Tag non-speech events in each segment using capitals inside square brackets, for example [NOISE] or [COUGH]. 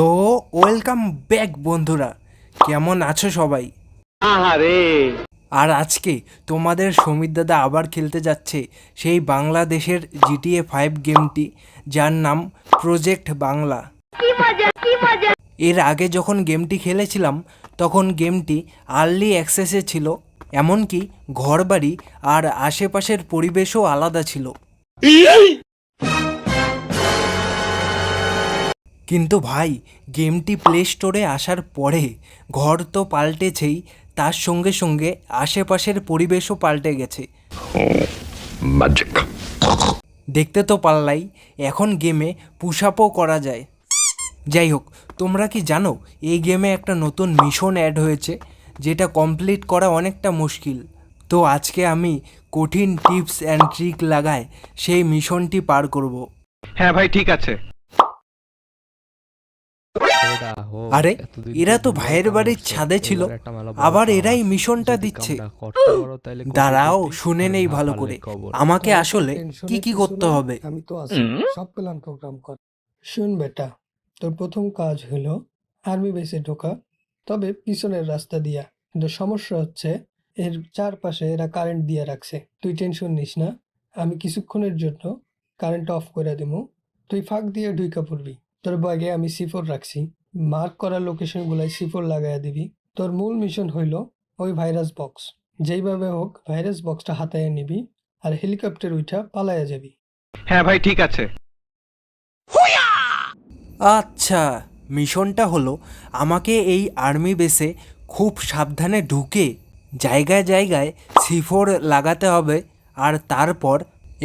তো welcome back বন্ধুরা। কেমন আছো সবাই? আর আজকে তোমাদের সমীর দাদা আবার খেলতে যাচ্ছে সেই বাংলাদেশের জিটিএ ফাইভ গেমটি যার নাম প্রজেক্ট বাংলা। এর আগে যখন গেমটি খেলেছিলাম তখন গেমটি আর্লি অ্যাক্সেসে ছিল এমনকি ঘরবাড়ি আর আশেপাশের পরিবেশও আলাদা ছিল। কিন্তু ভাই গেমটি প্লে স্টোরে আসার পরে ঘর তো পাল্টেছেই তার সঙ্গে সঙ্গে আশেপাশের পরিবেশও পাল্টে গেছে। দেখতে তো পারলাই এখন গেমে পুশ আপও করা যায়। যাই হোক তোমরা কি জানো এই গেমে একটা নতুন মিশন অ্যাড হয়েছে যেটা কমপ্লিট করা অনেকটা মুশকিল। তো আজকে আমি কঠিন টিপস অ্যান্ড ট্রিক লাগায় সেই মিশনটি পার করব। হ্যাঁ ভাই ঠিক আছে। আরে এরা তো ভাইয়ের বাড়ির ছাদে ছিল। আবার এরাই মিশনটা দিচ্ছে। দাঁড়াও শুনে নেই ভালো করে। আমাকে আসলে কি কি করতে হবে? আমি তো আছি। সব প্ল্যান প্রোগ্রাম কর। শুন বেটা তোর প্রথম কাজ হলো আর্মি বেসে ঢোকা। তবে পিছনের রাস্তা দিয়া। কিন্তু সমস্যা হচ্ছে এর চারপাশে এরা কারেন্ট দিয়ে রাখছে। তুই টেনশন নিস না। আমি কিছুক্ষণের জন্য কারেন্ট অফ করে দেবো তুই ফাঁক দিয়ে ঢুইকা পড়বি। তোর ব্যাগে আমি সিফোর রাখছি। মার্ক করা লোকেশন গুলাই সিফোর লাগাইয়া দিবি। তোর মূল মিশন হইল ওই ভাইরাস বক্স যেইভাবে হোক ভাইরাস বক্সটা হাতায় নিবি আর হেলিকপ্টার উঠা পালাইয়া যাবি। হ্যাঁ ভাই ঠিক আছে। আচ্ছা মিশনটা হলো আমাকে এই আর্মি বেসে খুব সাবধানে ঢুকে জায়গায় জায়গায় সিফোর লাগাতে হবে আর তারপর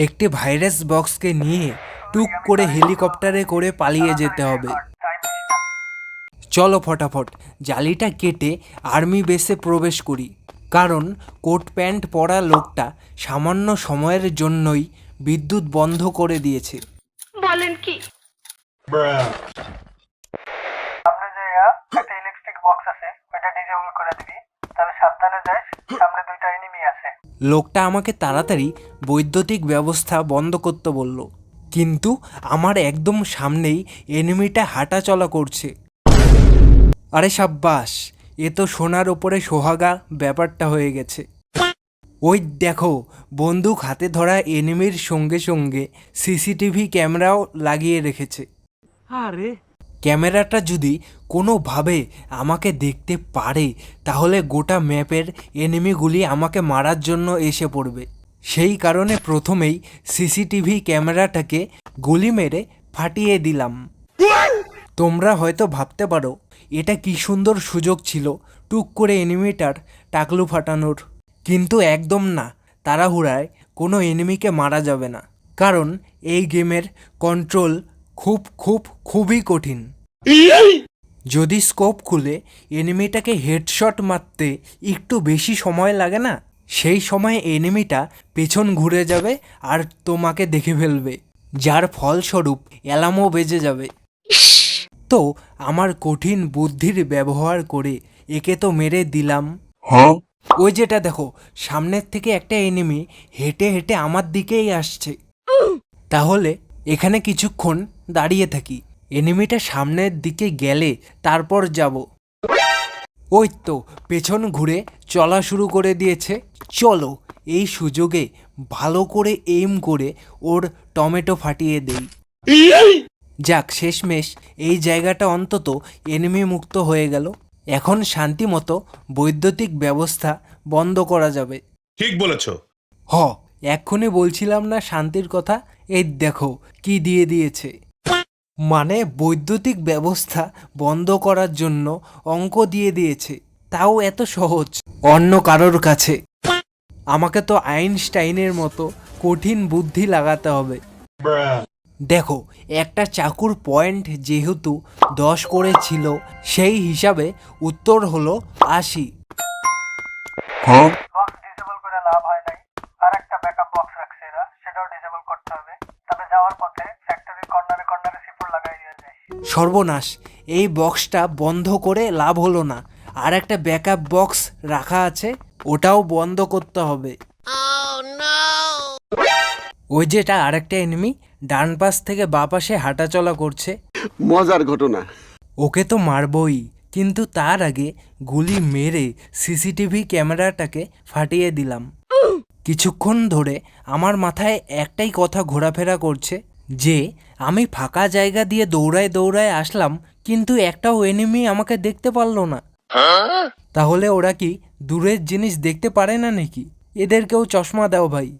একটি ভাইরাস বক্সকে নিয়ে টুক করে হেলিকপ্টারে করে পালিয়ে যেতে হবে। চলো ফটাফট জালিটা কেটে আর্মি বেসে প্রবেশ করি। কারণ কোট প্যান্ট পরা লোকটা সামান্য সময়ের জন্যই বিদ্যুৎ বন্ধ করে দিয়েছে। বলেন কি? সামনে জায়গা একটা ইলেকট্রিক বক্স আছে ওইটা ডিজেবল করে দিবি। তবে সাবধানে যাস সামনে দুইটা এনিমি আছে। লোকটা আমাকে তাড়াতাড়ি বৈদ্যুতিক ব্যবস্থা বন্ধ করতে বলল। কিন্তু আমার একদম সামনেই এনিমিটা হাঁটা চলা করছে। আরে সাব্বাস এ তো সোনার ওপরে সোহাগা ব্যাপারটা হয়ে গেছে। ওই দেখো বন্দুক হাতে ধরা এনিমির সঙ্গে সঙ্গে সিসিটিভি ক্যামেরাও লাগিয়ে রেখেছে। আরে। ক্যামেরাটা যদি কোনোভাবে আমাকে দেখতে পারে তাহলে গোটা ম্যাপের এনিমিগুলি আমাকে মারার জন্য এসে পড়বে। সেই কারণে প্রথমেই সিসিটিভি ক্যামেরাটাকে গুলি মেরে ফাটিয়ে দিলাম। তোমরা হয়তো ভাবতে পারো, এটা কি সুন্দর সুযোগ ছিল টুক করে এনিমিটার টাকলু ফাটানোর। কিন্তু একদম না, তাড়াহুড়ায় কোনো এনিমিকে মারা যাবে না, কারণ এই গেমের কন্ট্রোল খুব খুব খুবই কঠিন। যদি স্কোপ খুলে এনিমিটাকে হেডশট মারতে একটু বেশি সময় লাগে না সেই সময় এনিমিটা পেছন ঘুরে যাবে আর তোমাকে দেখে ফেলবে। যার ফলস্বরূপ অ্যালামও বেজে যাবে। তো আমার কঠিন বুদ্ধির ব্যবহার করে একে তো মেরে দিলাম। ওই যেটা দেখো সামনের থেকে একটা এনিমি হেঁটে হেঁটে আমার দিকেই আসছে। তাহলে এখানে কিছুক্ষণ দাঁড়িয়ে থাকি। এনিমিটা সামনের দিকে গেলে তারপর যাব। ওই তো পেছন ঘুরে চলা শুরু করে দিয়েছে। চলো এই সুযোগে ভালো করে এইম করে ওর টমেটো ফাটিয়ে দেই। যাক শেষমেশ এই জায়গাটা অন্তত এনিমি মুক্ত হয়ে গেল। এখন শান্তি মতো বৈদ্যুতিক ব্যবস্থা বন্ধ করা যাবে। ঠিক বলেছ। হ এক্ষুনি বলছিলাম না শান্তির কথা? এই দেখো কি দিয়ে দিয়েছে। মানে বৈদ্যুতিক ব্যবস্থা বন্ধ করার জন্য অঙ্ক দিয়ে দিয়েছে। তাও এত সহজ। অন্য কারোর কাছে। আমাকে তো আইনস্টাইনের মতো কঠিন বুদ্ধি লাগাতে হবে। দেখো একটা চাকুর পয়েন্ট যেহেতু দশ করে ছিল সেই হিসাবে উত্তর হলো আশি। হয়। নাই। আর একটা ব্যাকআপ বক্স রাখছে সেটাও ডিসেবল করতে হবে। সর্বনাশ। এই বক্সটা বন্ধ করে লাভ হলো না। আর একটা ব্যাকআপ বক্স রাখা আছে ওটাও বন্ধ করতে হবে। ওই যেটা আরেকটা এনিমি ডান পাশ থেকে বা পাশে হাঁটাচলা করছে। মজার ঘটনা। ওকে তো মারবই কিন্তু তার আগে গুলি মেরে সিসিটিভি ক্যামেরাটাকে ফাটিয়ে দিলাম। কিছুক্ষণ ধরে আমার মাথায় একটাই কথা ঘোরাফেরা করছে যে আমি ফাঁকা জায়গা দিয়ে দৌড়ায় দৌড়ায় আসলাম কিন্তু একটাও এনিমি আমাকে দেখতে পারল না। তাহলে ওরা কি দূরের জিনিস দেখতে পারে না নাকি? এদেরকেও চশমা দাও ভাই।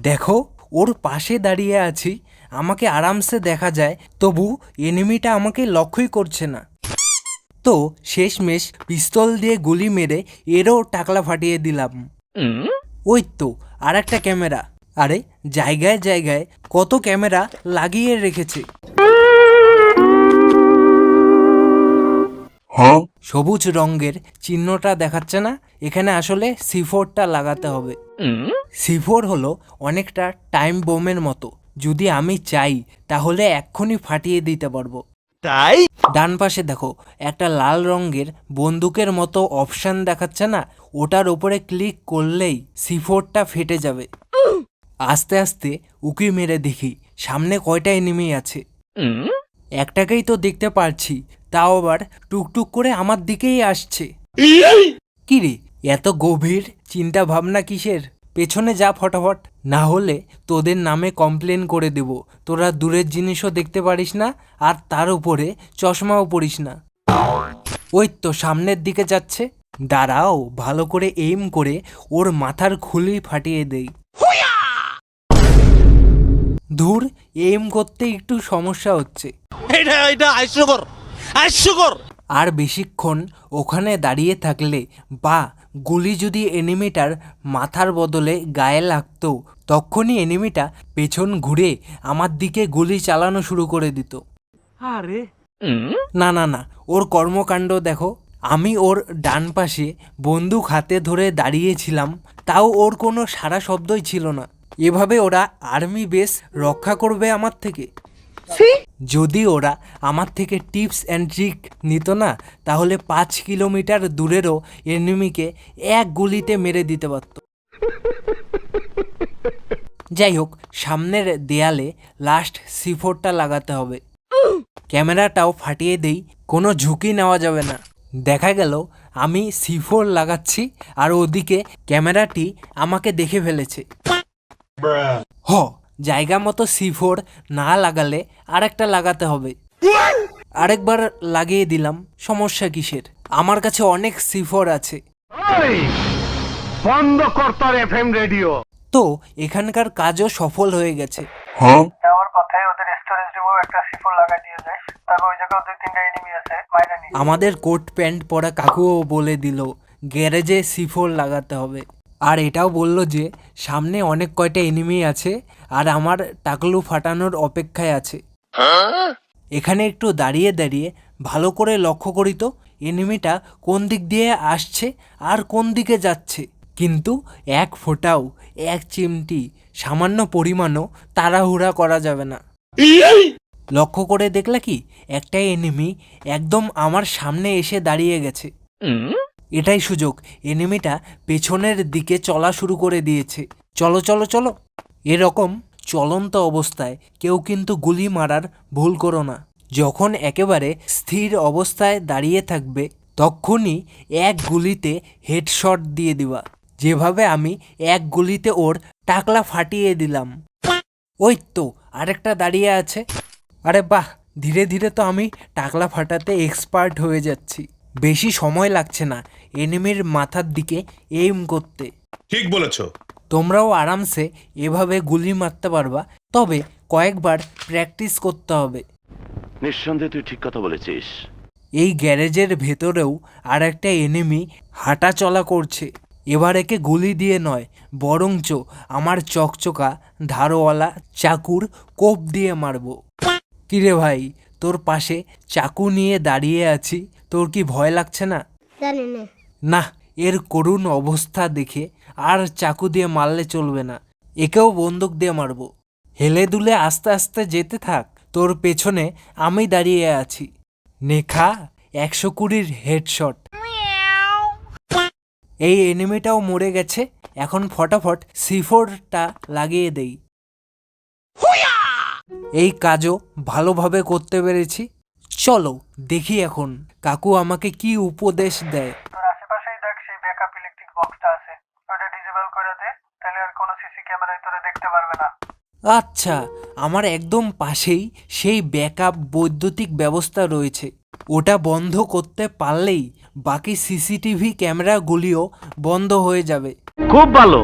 দেখো ওর পাশে দাঁড়িয়ে আছি আমাকে আরামসে দেখা যায় তবু এনিমিটা আমাকে লক্ষ্যই করছে না। তো শেষমেশ পিস্তল দিয়ে গুলি মেরে এরও টাকলা ফাটিয়ে দিলাম। ওই তো আর একটা ক্যামেরা। আরে জায়গায় জায়গায় কত ক্যামেরা লাগিয়ে রেখেছে। সবুজ রঙের চিহ্নটা দেখাচ্ছে না? এখানে আসলে সিফোরটা লাগাতে হবে। সিফোর হলো অনেকটা টাইম বোমের মতো। যদি আমি চাই তাহলে এক্ষুনি ফাটিয়ে দিতে পারব। তাই? ডান পাশে দেখো একটা লাল রঙের বন্দুকের মতো অপশান দেখাচ্ছে না? ওটার উপরে ক্লিক করলেই সিফোরটা ফেটে যাবে। আস্তে আস্তে উকি মেরে দেখি সামনে কয়টা এনিমি আছে। একটাকেই তো দেখতে পারছি তাও আবার টুকটুক করে আমার দিকেই আসছে। কি রে এত গভীর চিন্তা ভাবনা কিসের? পেছনে যা ফটাফট না হলে তোদের নামে কমপ্লেন করে দেব। তোরা দূরের জিনিসও দেখতে পারিস না আর তার উপরে চশমাও পরিস না। ওই তো সামনের দিকে যাচ্ছে। দাঁড়াও ভালো করে এইম করে ওর মাথার খুলি ফাটিয়ে দেই। ধুর এম করতে একটু সমস্যা হচ্ছে। এটা এটা হাস্যকর হাস্যকর আর বেশিক্ষণ ওখানে দাঁড়িয়ে থাকলে বা গুলি যদি এনিমিটার মাথার বদলে গায়ে লাগতো তখনই এনিমিটা পেছন ঘুরে আমার দিকে গুলি চালানো শুরু করে দিত। আরে। না না না ওর কর্মকাণ্ড দেখো। আমি ওর ডান পাশে বন্দুক হাতে ধরে দাঁড়িয়েছিলাম তাও ওর কোনো সারা শব্দই ছিল না। এভাবে ওরা আর্মি বেস রক্ষা করবে আমার থেকে। যদি ওরা আমার থেকে টিপস অ্যান্ড ট্রিক নিত না তাহলে পাঁচ কিলোমিটার দূরেরও এনিমিকে এক গুলিতে মেরে দিতে পারত। যাই হোক সামনের দেয়ালে লাস্ট সিফোরটা লাগাতে হবে। ক্যামেরাটাও ফাটিয়ে দেই কোনো ঝুঁকি নেওয়া যাবে না। দেখা গেল আমি সিফোর লাগাচ্ছি আর ওদিকে ক্যামেরাটি আমাকে দেখে ফেলেছে। হ জায়গা মতো সিফোর না লাগালে আরেকটা লাগাতে হবে। আরেকবার লাগিয়ে দিলাম সমস্যা কিসের? আমার কাছে অনেক সিফোর আছে। বন্ধ কর এফএম রেডিও তো এখানকার কাজও সফল হয়ে গেছে। যাওয়ার পথে ওদের স্টোরেজ রুমেও একটা সিফোর লাগাই দিয়ে যাস তারপর ওই জায়গায় দুই তিনটা এনিমি আছে মাইরা নি আমাদের কোট প্যান্ট পরা কাকুও বলে দিল গ্যারেজে সিফোর লাগাতে হবে। আর এটাও বলল যে, সামনে অনেক কয়টা এনিমি আছে আর আমার টাকলু ফাটানোর অপেক্ষায় আছে। এখানে একটু দাঁড়িয়ে দাঁড়িয়ে ভালো করে লক্ষ্য করি তো এনিমিটা কোন দিক দিয়ে আসছে আর কোন দিকে যাচ্ছে। কিন্তু এক ফোঁটাও, এক চিমটি সামান্য পরিমাণও তাড়াহুড়া করা যাবে না। লক্ষ্য করে দেখলে কি একটা এনিমি একদম আমার সামনে এসে দাঁড়িয়ে গেছে। এটাই সুযোগ। এনিমিটা পেছনের দিকে চলা শুরু করে দিয়েছে। চলো চলো চলো। এরকম চলন্ত অবস্থায় কেউ কিন্তু গুলি মারার ভুল করো না। যখন একেবারে স্থির অবস্থায় দাঁড়িয়ে থাকবে, তখনই এক গুলিতে হেডশট দিয়ে দিবা। যেভাবে আমি এক গুলিতে ওর টাকলা ফাটিয়ে দিলাম। ওই তো, আরেকটা দাঁড়িয়ে আছে। আরে বাহ, ধীরে ধীরে তো আমি টাকলা ফাটাতে এক্সপার্ট হয়ে যাচ্ছি। বেশি সময় লাগছে না। এনিমির মাথার দিকে এইম করতে। ঠিক বলেছ। তোমরাও আরামসে এভাবে গুলি মারতে পারবা তবে কয়েকবার প্র্যাকটিস করতে হবে। নিঃসন্দেহে তুই ঠিক কথা বলেছিস। এই গ্যারেজের ভেতরেও আর একটা এনিমি হাঁটা চলা করছে। এবার একে গুলি দিয়ে নয় বরঞ্চ আমার চকচকা ধারওয়ালা চাকুর কোপ দিয়ে মারবো। কিরে ভাই তোর পাশে চাকু নিয়ে দাঁড়িয়ে আছি তোর কি ভয় লাগছে না? জানি না। না, এর করুণ অবস্থা দেখে আর চাকু দিয়ে মারলে চলবে না, একেও বন্দুক দিয়ে মারবো। হেলে দুলে আস্তে আস্তে যেতে থাক, তোর পেছনে আমি দাঁড়িয়ে আছি। নেখা, একশো কুড়ির হেডশট। এই এনিমিটাও মরে গেছে, এখন ফটাফট সিফোরটা লাগিয়ে দেই। এই কাজও ভালোভাবে করতে পেরেছি। চলো, দেখি এখন, কাকু আমাকে কি উপদেশ দেয় তোর আশেপাশেই দেখ সেই ব্যাকআপ ইলেকট্রিক বক্সটা আছে ওটা ডিসেবল করে দে তাহলে আর কোনো সিসি ক্যামেরায় তোরে দেখতে পারবে না আচ্ছা আমার একদম পাশেই সেই ব্যাকআপ বৈদ্যুতিক ব্যবস্থা রয়েছে। ওটা বন্ধ করতে পারলেই বাকি সিসিটিভি ক্যামেরাগুলিও বন্ধ হয়ে যাবে। খুব ভালো।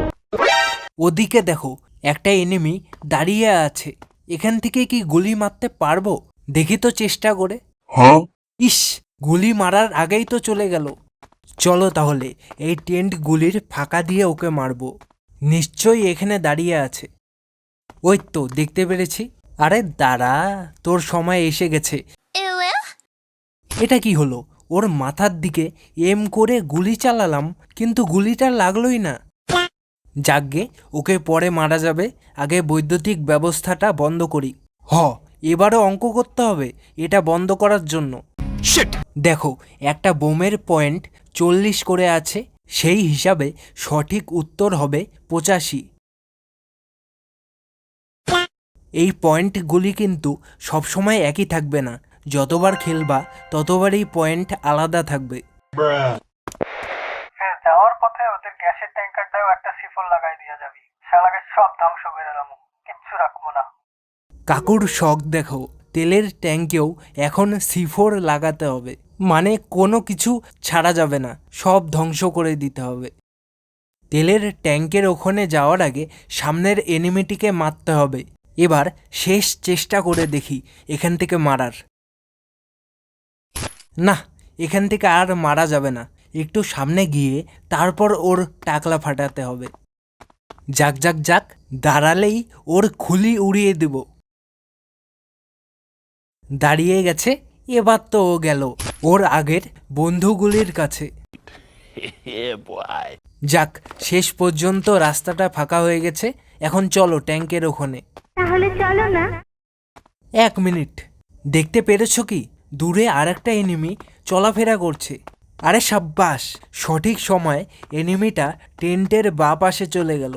ওদিকে দেখো একটা এনিমি দাঁড়িয়ে আছে। এখান থেকে কি গুলি মারতে পারব? দেখি তো চেষ্টা করে। ইস গুলি মারার আগেই তো চলে গেল। চলো তাহলে এই টেন্ট গুলির ফাঁকা দিয়ে ওকে মারবো। নিশ্চয়ই এখানে দাঁড়িয়ে আছে। ওই তো দেখতে পেরেছি। আরে দাঁড়া তোর সময় এসে গেছে। এটা কি হলো? ওর মাথার দিকে এম করে গুলি চালালাম কিন্তু গুলিটা লাগলোই না। যাকগে ওকে পরে মারা যাবে। আগে বৈদ্যুতিক ব্যবস্থাটা বন্ধ করি। হ এবারও অঙ্ক করতে হবে এটা বন্ধ করার জন্য। দেখো একটা বোমের পয়েন্ট চল্লিশ করে আছে সেই হিসাবে সঠিক উত্তর হবে পঁচাশি। এই পয়েন্টগুলি কিন্তু সবসময় একই থাকবে না। যতবার খেলবা ততবারই পয়েন্ট আলাদা থাকবে। হ্যাঁ যাওয়ার পথে ওদের গ্যাসের ট্যাঙ্কারটাও একটা সিফল লাগাই দিয়ে যাবি। শালাকে সব ধ্বংস করে কিচ্ছু রাখব না। কাকুর শখ দেখো তেলের ট্যাঙ্কেও এখন সিফোর লাগাতে হবে। মানে কোনো কিছু ছাড়া যাবে না সব ধ্বংস করে দিতে হবে। তেলের ট্যাঙ্কের ওখানে যাওয়ার আগে সামনের এনিমিটিকে মারতে হবে। এবার শেষ চেষ্টা করে দেখি এখান থেকে মারার। না এখান থেকে আর মারা যাবে না। একটু সামনে গিয়ে তারপর ওর টাকলা ফাটাতে হবে। যাক যাক যাক দাঁড়ালেই ওর খুলি উড়িয়ে দেব। দাঁড়িয়ে গেছে এবার তো ও গেল ওর আগের বন্ধুগুলির কাছে। [LAUGHS] যাক শেষ পর্যন্ত রাস্তাটা ফাঁকা হয়ে গেছে। এখন চলো ট্যাঙ্কের ওখানে। তাহলে চলো না। এক মিনিট। দেখতে পেরেছ কি? দূরে আরেকটা এনিমি চলাফেরা করছে। আরে সাব্বাস, সঠিক সময় এনিমিটা টেন্টের বা পাশে চলে গেল।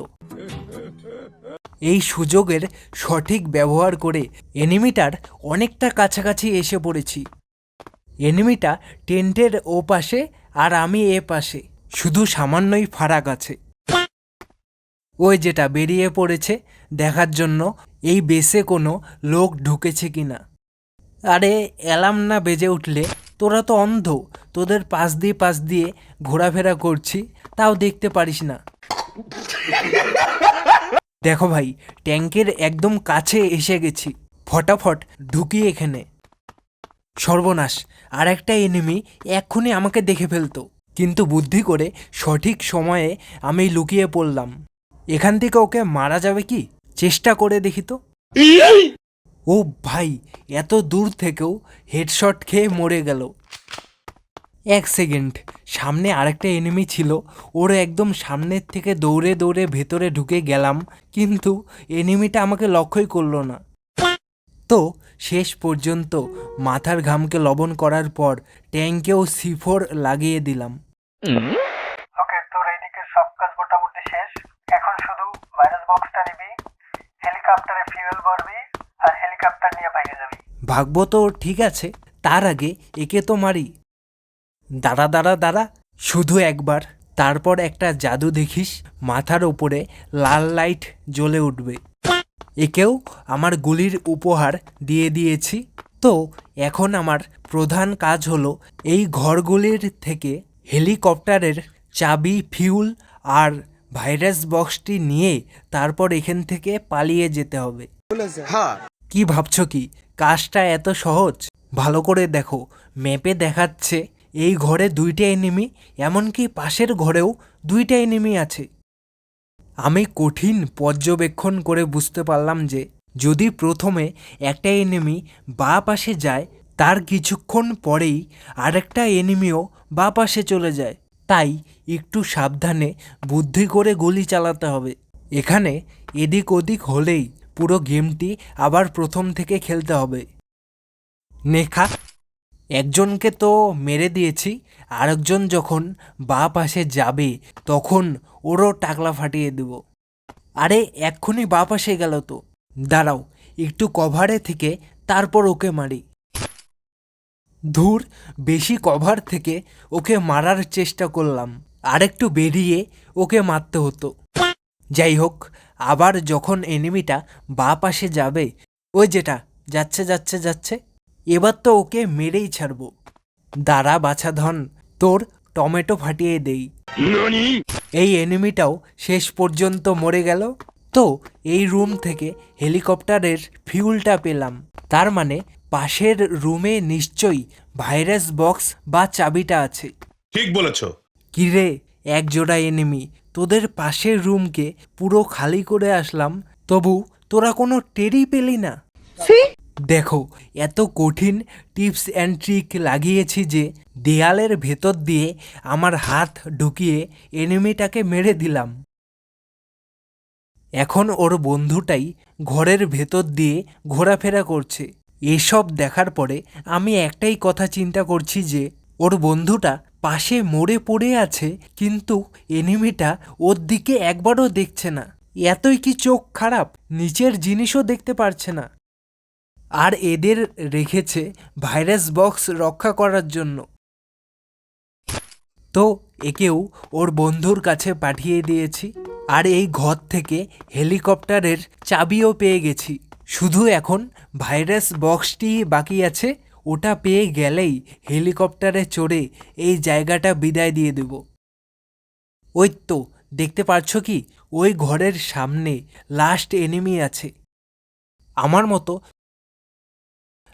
এই সুযোগের সঠিক ব্যবহার করে এনিমিটার অনেকটা কাছাকাছি এসে পড়েছি। এনিমিটা টেন্টের ও পাশে আর আমি এ পাশে। শুধু সামান্যই ফারাক আছে। ওই যেটা বেরিয়ে পড়েছে দেখার জন্য এই বেসে কোনো লোক ঢুকেছে কি না। আরে, অ্যালার্ম না বেজে উঠলে তোরা তো অন্ধ, তোদের পাশ দিয়ে পাশ দিয়ে ঘোরাফেরা করছি, তাও দেখতে পারিস না। দেখো ভাই, ট্যাঙ্কের একদম কাছে এসে গেছি। ফটাফট ঢুকি এখানে। সর্বনাশ আর একটা এনিমি এক্ষুনি আমাকে দেখে ফেলতো। কিন্তু বুদ্ধি করে সঠিক সময়ে আমি লুকিয়ে পড়লাম। এখান থেকে ওকে মারা যাবে কি? চেষ্টা করে দেখি তো। ও ভাই, এত দূর থেকেও হেডশট খেয়ে মরে গেল। এক সেকেন্ড, সামনে আরেকটা এনিমি ছিল। ওর একদম সামনের থেকে দৌড়ে দৌড়ে ভেতরে ঢুকে গেলাম, কিন্তু এনিমিটা আমাকে লক্ষ্যই করল না। তো শেষ পর্যন্ত মাথার ঘামকে লবণ করার পর ট্যাঙ্কেও সিফোর লাগিয়ে দিলাম ওকে তোর এইদিকে সব কাজ মোটামুটি শেষ এখন শুধু ভাইরাস বক্সটা নিবি হেলিকপ্টারে ফিউয়েল ভরবি আর হেলিকপ্টার নিয়ে বাইরে যাবি ভাগবো তো ঠিক আছে তার আগে একে তো মারি। দাঁড়া দাঁড়া দাঁড়া শুধু একবার তারপর একটা জাদু দেখিস মাথার ওপরে লাল লাইট জ্বলে উঠবে। একেও আমার গুলির উপহার দিয়ে দিয়েছি। তো এখন আমার প্রধান কাজ হলো এই ঘরগুলির থেকে হেলিকপ্টারের চাবি ফিউল আর ভাইরাস বক্সটি নিয়ে তারপর এখান থেকে পালিয়ে যেতে হবে। কি ভাবছ কি? কাজটা এত সহজ? ভালো করে দেখো, ম্যাপে দেখাচ্ছে এই ঘরে দুইটা এনিমি এমনকি পাশের ঘরেও দুইটা এনিমি আছে। আমি কঠিন পর্যবেক্ষণ করে বুঝতে পারলাম যে, যদি প্রথমে একটা এনিমি বা পাশে যায়, তার কিছুক্ষণ পরেই আরেকটা এনিমিও বা পাশে চলে যায়। তাই একটু সাবধানে বুদ্ধি করে গুলি চালাতে হবে। এখানে এদিক ওদিক হলেই পুরো গেমটি আবার প্রথম থেকে খেলতে হবে। নেখা, একজনকে তো মেরে দিয়েছি, আরেকজন যখন বা পাশে যাবে, তখন ওরও টাকলা ফাটিয়ে দেব। আরে, এক্ষুনি বা পাশে গেল তো। দাঁড়াও, একটু কভারে থেকে তারপর ওকে মারি। ধুর, বেশি কভার থেকে ওকে মারার চেষ্টা করলাম। আরেকটু বেরিয়ে ওকে মারতে হতো। যাই হোক আবার যখন এনিমিটা বা পাশে যাবে ওই যেটা যাচ্ছে যাচ্ছে যাচ্ছে এবার তো ওকে মেরেই ছাড়বো। দাঁড়া বাছা ধন তোর টমেটো ফাটিয়ে দেই। এই এনিমিটাও শেষ পর্যন্ত মরে গেল। তো এই রুম থেকে হেলিকপ্টারের ফিউলটা পেলাম। তার মানে পাশের রুমে নিশ্চয়ই ভাইরাস বক্স বা চাবিটা আছে। ঠিক বলেছ। কিরে এক জোড়া এনিমি তোদের পাশের রুমকে পুরো খালি করে আসলাম। তবু তোরা কোনো টেরি পেলি না। দেখো এত কঠিন টিপস অ্যান্ড ট্রিক লাগিয়েছি যে দেয়ালের ভেতর দিয়ে আমার হাত ঢুকিয়ে এনিমিটাকে মেরে দিলাম। এখন ওর বন্ধুটাই ঘরের ভেতর দিয়ে ঘোরাফেরা করছে। এসব দেখার পরে আমি একটাই কথা চিন্তা করছি যে ওর বন্ধুটা পাশে মরে পড়ে আছে, কিন্তু এনিমিটা ওর দিকে একবারও দেখছে না। এতই কি চোখ খারাপ, নিচের জিনিসও দেখতে পারছে না। আর এদের রেখেছে ভাইরাস বক্স রক্ষা করার জন্য। তো একেও ওর বন্ধুর কাছে পাঠিয়ে দিয়েছি, আর এই ঘর থেকে হেলিকপ্টারের চাবিও পেয়ে গেছি। শুধু এখন ভাইরাস বক্সটি বাকি আছে ওটা পেয়ে গেলেই হেলিকপ্টারে চড়ে এই জায়গাটা বিদায় দিয়ে দেব। ওই তো, দেখতে পাচ্ছ কি? ওই ঘরের সামনে লাস্ট এনিমি আছে। আমার মতো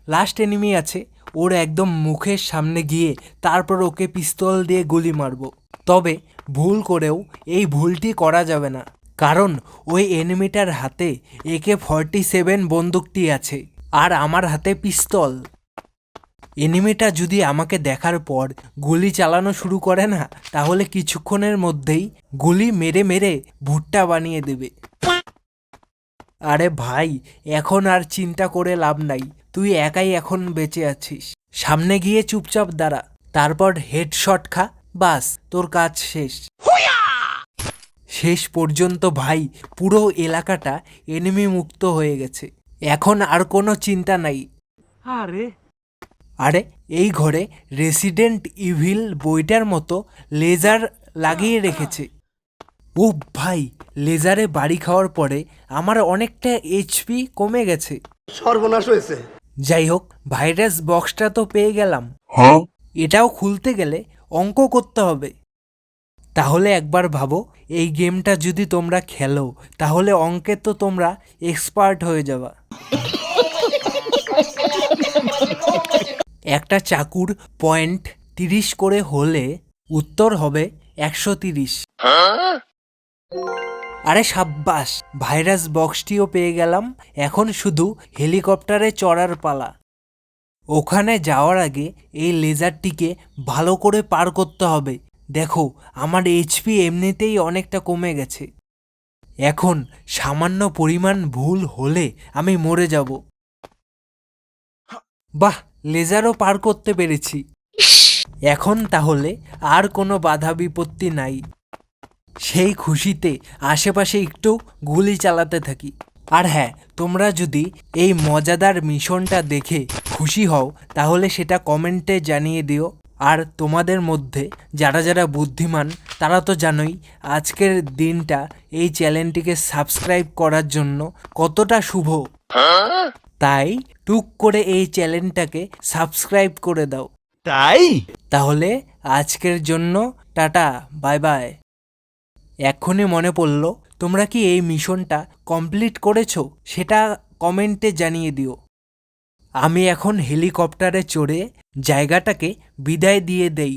লাস্ট এনিমি আছে, ওর একদম মুখের সামনে গিয়ে তারপর ওকে পিস্তল দিয়ে গুলি মারব। তবে ভুল করেও এই ভুলটি করা যাবে না, কারণ ওই এনিমিটার হাতে একে ফর্টি সেভেন বন্দুকটি আছে, আর আমার হাতে পিস্তল। এনিমিটা যদি আমাকে দেখার পর গুলি চালানো শুরু করে না, তাহলে কিছুক্ষণের মধ্যেই গুলি মেরে মেরে ভুট্টা বানিয়ে দেবে। আরে ভাই, এখন আর চিন্তা করে লাভ নাই। তুই একাই এখন বেঁচে আছিস। সামনে গিয়ে চুপচাপ দাঁড়া। তারপর হেডশট খা। বাস, তোর কাজ শেষ। শেষ পর্যন্ত ভাই, পুরো এলাকাটা এনিমি মুক্ত হয়ে গেছে। এখন আর কোনো চিন্তা নাই। আরে এই ঘরে রেসিডেন্ট ইভিল বইটার মতো লেজার লাগিয়ে রেখেছে। ও ভাই লেজারে বাড়ি খাওয়ার পরে আমার অনেকটা এইচপি কমে গেছে। সর্বনাশ হয়েছে। যাই হোক ভাইরাস বক্সটা তো পেয়ে গেলাম। এটাও খুলতে গেলে অঙ্ক করতে হবে। তাহলে একবার ভাবো এই গেমটা যদি তোমরা খেলো তাহলে অঙ্কে তো তোমরা এক্সপার্ট হয়ে যাবা। একটা চাকুর পয়েন্ট তিরিশ করে হলে উত্তর হবে একশো তিরিশ। আরে সাব্বাস, ভাইরাস বক্সটিও পেয়ে গেলাম। এখন শুধু হেলিকপ্টারে চড়ার পালা। ওখানে যাওয়ার আগে এই লেজারটিকে ভালো করে পার করতে হবে। দেখো, আমার এইচপি এমনিতেই অনেকটা কমে গেছে। এখন সামান্য পরিমাণ ভুল হলে আমি মরে যাব। বাহ! লেজারও পার করতে পেরেছি। এখন তাহলে আর কোনো বাধা বিপত্তি নাই। সেই খুশিতে আশেপাশে একটু গুলি চালাতে থাকি। আর হ্যাঁ তোমরা যদি এই মজাদার মিশনটা দেখে খুশি হও, তাহলে সেটা কমেন্টে জানিয়ে দিও। আর তোমাদের মধ্যে যারা যারা বুদ্ধিমান, তারা তো জানোই আজকের দিনটা এই চ্যানেলটিকে সাবস্ক্রাইব করার জন্য কতটা শুভ। তাই টুক করে এই চ্যানেলটাকে সাবস্ক্রাইব করে দাও। তাই? তাহলে আজকের জন্য টাটা বাই বাই। এক্ষুনি মনে পড়ল তোমরা কি এই মিশনটা কমপ্লিট করেছ? সেটা কমেন্টে জানিয়ে দিও। আমি এখন হেলিকপ্টারে চড়ে জায়গাটাকে বিদায় দিয়ে দেই।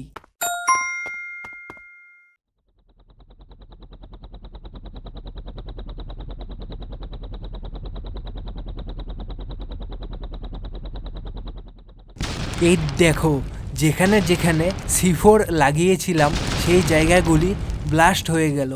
এই দেখো যেখানে যেখানে সিফোর লাগিয়েছিলাম সেই জায়গাগুলি ব্লাস্ট হয়ে গেল।